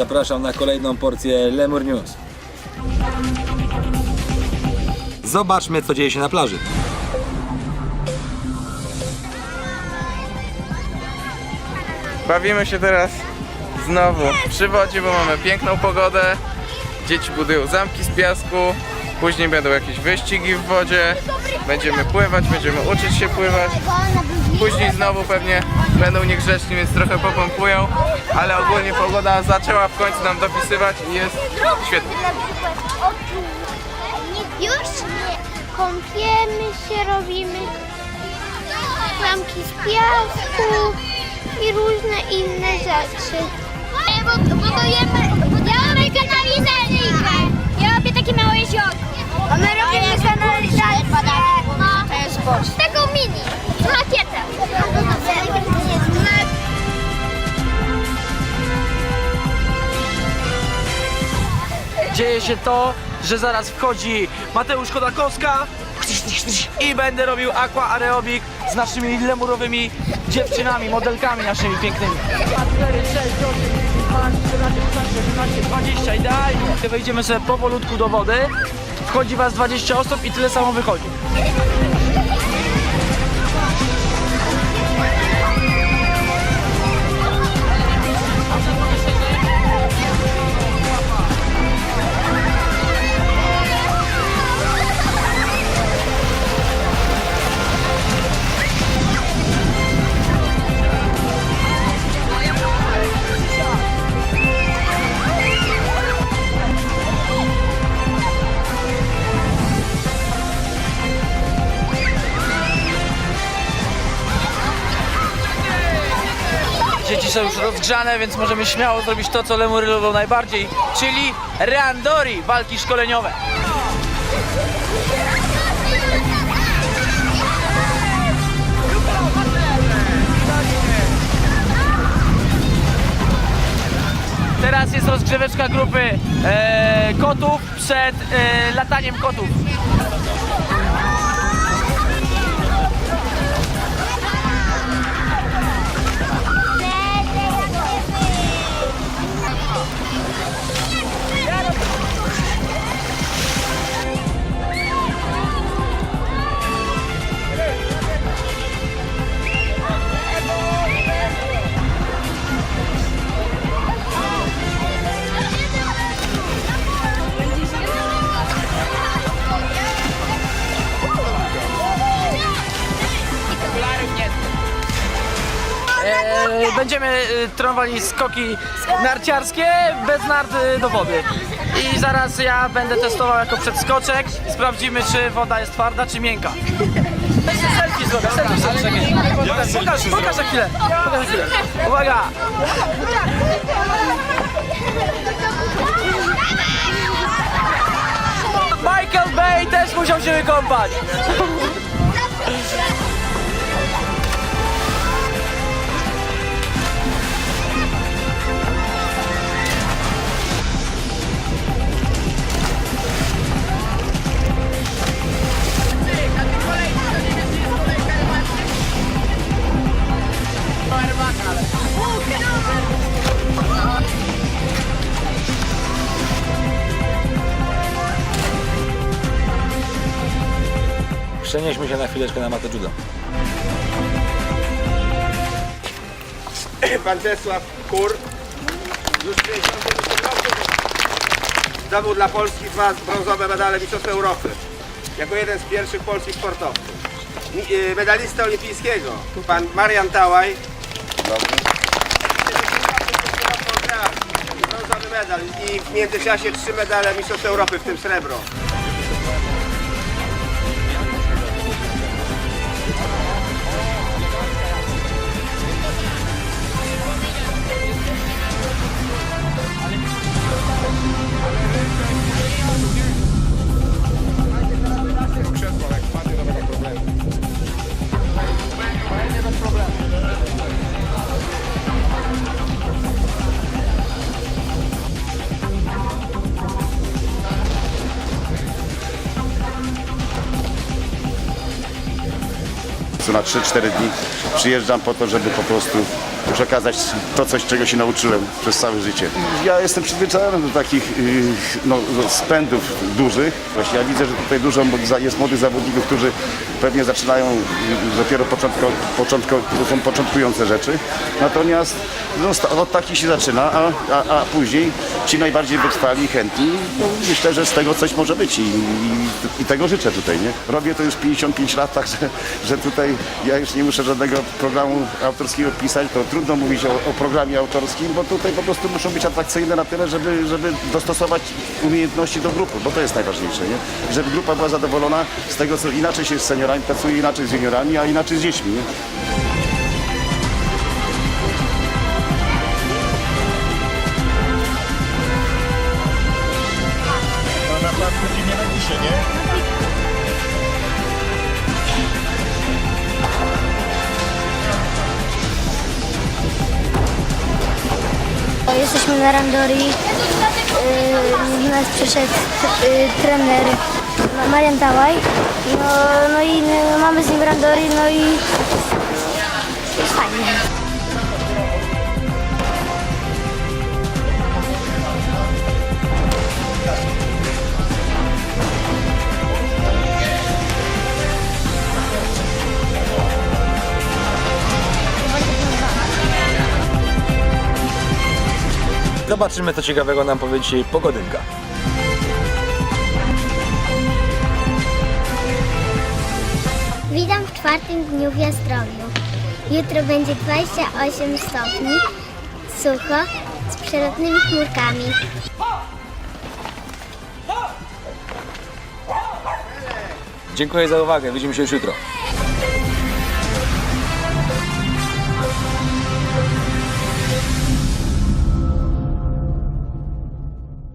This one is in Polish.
zapraszam na kolejną porcję Lemur News. Zobaczmy, co dzieje się na plaży. Bawimy się teraz znowu przy wodzie, bo mamy piękną pogodę. Dzieci budują zamki z piasku. Później będą jakieś wyścigi w wodzie. Będziemy pływać, będziemy uczyć się pływać. Później znowu pewnie będą niegrzeczni, więc trochę popompują. Ale ogólnie pogoda zaczęła w końcu nam dopisywać i jest świetnie. Już kąpiemy się, robimy klamki z piasku i różne inne rzeczy. Budujemy, budujemy kanalizację. Ja robię takie małe jeziorko. A my robimy kanalizację. No. To jest boś. Taką mini, rakietę. dzieje się to, że zaraz wchodzi Mateusz Kodakowska i będę robił aqua aerobik z naszymi lemurowymi dziewczynami, modelkami naszymi pięknymi. 4, 6, 8, 9, 14, 15, 16, 20, idealnie. Wejdziemy sobie powolutku do wody, wchodzi was 20 osób i tyle samo wychodzi. Dzieci są już rozgrzane, więc możemy śmiało zrobić to, co lemury lubią najbardziej, czyli randori, walki szkoleniowe. Teraz jest rozgrzeweczka grupy e, kotów przed e, lataniem kotów. E, będziemy e, trenowali skoki narciarskie bez nart e, do wody. I zaraz ja będę testował jako przedskoczek. Sprawdzimy, czy woda jest twarda, czy miękka. Selfie zrobię, selfie zrobię. Pokaż, pokaż, pokaż za chwilę. Pokaż za chwilę. Uwaga! Michael Bay też musiał się wykąpać. Przenieśmy się na chwileczkę na matę judo. Pan Czesław Kur już w 50 roku zdobył dla Polski dwa brązowe medale Mistrzostw Europy. Jako jeden z pierwszych polskich sportowców. Y, Medalista olimpijskiego, pan Marian Tałaj. Brązowy medal i w międzyczasie trzy medale Mistrzostw Europy, w tym srebro. Na 3-4 dni przyjeżdżam po to, żeby po prostu przekazać to coś, czego się nauczyłem przez całe życie. Ja jestem przyzwyczajony do takich y, no, spędów dużych. Właśnie ja widzę, że tutaj dużo jest młodych zawodników, którzy pewnie zaczynają y, dopiero początko, początko, są początkujące rzeczy. Natomiast no, od takich się zaczyna, a, a, a później ci najbardziej wytrwali chętni, no, myślę, że z tego coś może być i, i, i tego życzę tutaj. Nie? Robię to już 55 lat, także że tutaj ja już nie muszę żadnego programu autorskiego pisać, to trudno mówić o, o programie autorskim, bo tutaj po prostu muszą być atrakcyjne na tyle, żeby, żeby dostosować umiejętności do grupy, bo to jest najważniejsze. Nie? Żeby grupa była zadowolona z tego, co inaczej się z seniorami pracuje, inaczej z juniorami, a inaczej z dziećmi. Nie? Jesteśmy na Randori. Yy, nas przyszedł yy, trener Marian Tałaj. No, no i yy, mamy z nim Randori, no i jest fajnie. Zobaczymy, co ciekawego nam powie dzisiaj pogodynka. Witam w czwartym dniu w Jastrowiu. Jutro będzie 28 stopni, sucho, z przelotnymi chmurkami. Dziękuję za uwagę, widzimy się już jutro.